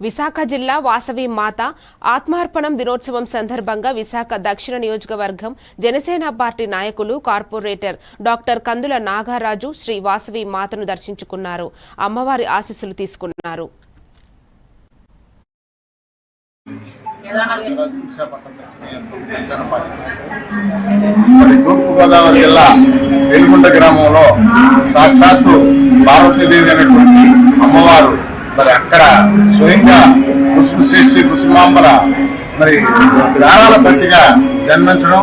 విశాఖ జిల్లా వాసవి మాత ఆత్మార్పణం దినోత్సవం సందర్భంగా విశాఖ దక్షిణ నియోజకవర్గం జనసేన పార్టీ నాయకులు కార్పొరేటర్ డాక్టర్ కందుల నాగారాజు శ్రీ వాసవి మాతను దర్శించుకున్నారు. అమ్మవారి ఆశీస్సులు తీసుకున్నారు. తూర్పుగోదావరి జిల్లా వెలుగుంట గ్రామంలో సాక్షాత్తు పార్వతీదేవి అనేటువంటి అమ్మవారు ఇక్కడ అక్కడ స్వయంగా కుసుమ శ్రేష్ఠి కుసుమాంబల మరి దారాల పట్టిగా జన్మించడం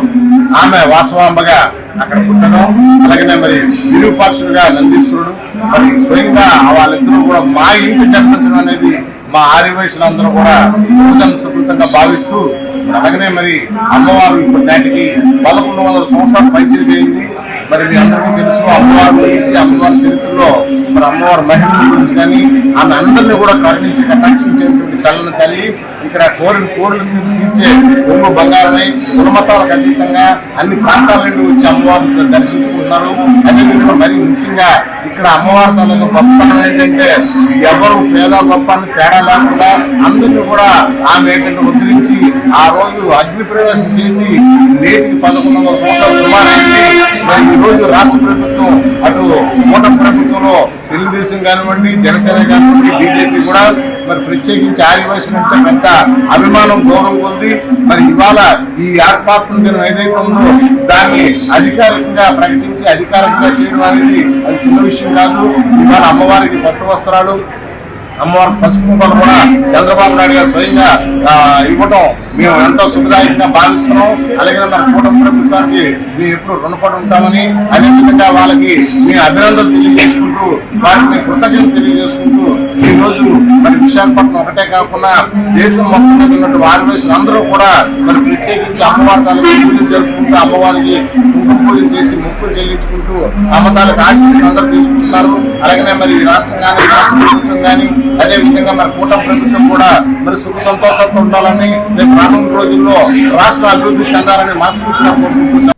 ఆమె వాసవాంబగా అక్కడ పుట్టడం అలాగనే మరి విరూపాక్షుడుగా నందీశ్వరుడు మరి స్వయంగా వాళ్ళిద్దరూ కూడా మా ఇంటి జన్మించడం అనేది మా ఆర్యవయసులందరూ కూడా పూజన సుకృతంగా భావిస్తూ అలాగనే మరి అమ్మవారు ఇప్పుడు నాటికి పదకొండు వందల సంవత్సరాలు పైచిలికి అయింది మరి మీ అందరికీ తెలుసు అమ్మవారు గురించి అమ్మవారి చరిత్రలో మరి అమ్మవారి మహిళ గురించి కానీ ఆమె అందరినీ కూడా కరుణించి కటాక్షించేటువంటి చల్లని తల్లి ఇక్కడ కోరిన కోరిక తీర్చే కొంగు బంగారమై కులమతాలకు అతీతంగా అన్ని ప్రాంతాల నుండి వచ్చి అమ్మవారిని దర్శించుకుంటున్నారు. అదేవిధంగా మరి ముఖ్యంగా ఇక్కడ అమ్మవారి తాలూకు గొప్ప ఏంటంటే ఎవరు పేద గొప్ప అని తేడా లేకుండా అందరినీ కూడా ఆమె ఏంటంటే ఉద్ధరించి ఆ రోజు అగ్ని ప్రవేశం చేసి నేటికి పదకొండు వందల సంవత్సరాలు సుమారు అయింది మరి ఈ రోజు రాష్ట్ర ప్రభుత్వం తెలుగుదేశం కానివ్వండి జనసేన కానివ్వండి బీజేపీ కూడా మరి ప్రత్యేకించి ఆదివాసీ అంటే పెద్ద అభిమానం గౌరవం ఉంది మరి ఇవాళ ఈ ఆత్మాత్మ దినం ఏదైతే ఉందో దాన్ని అధికారికంగా ప్రకటించి అధికారికంగా చేయడం అనేది అది చిన్న విషయం కాదు. ఇవాళ అమ్మవారికి పట్టు వస్త్రాలు అమ్మవారి పసుపు కుంకాలు కూడా చంద్రబాబు నాయుడు గారు స్వయంగా ఇవ్వటం మేము ఎంతో శుభదాయకంగా భావిస్తున్నాం. అలాగే మన కూటమి ప్రభుత్వానికి మేము ఎప్పుడు రుణపడి ఉంటామని అదేవిధంగా వాళ్ళకి మేము అభినందనలు తెలియజేసుకుంటూ వారిని కృతజ్ఞతలు తెలియజేసుకుంటూ ఈ రోజు మరి విశాఖపట్నం ఒకటే కాకుండా దేశం మొత్తం మీద ఉన్నటువంటి వారి అందరూ కూడా మరి ప్రత్యేకించి అమ్మవారి తాలూకు పూజలు జరుపుకుంటూ అమ్మవారికి కుంకుమ పూజలు చేసి మొక్కులు చెల్లించుకుంటూ అమ్మతాలకు ఆశీస్సులు అందరూ తీసుకుంటున్నారు. అలాగనే మరి రాష్ట్రం కానీ రాష్ట్ర ప్రభుత్వం కానీ అదే విధంగా మరి కూటమి ప్రభుత్వం కూడా మరి సుఖ సంతోషాలతో ఉండాలని రేపు రానున్న రోజుల్లో రాష్ట్ర అభివృద్ధి చెందాలని మనస్ఫూర్తిగా కోరుకుంటున్నాం.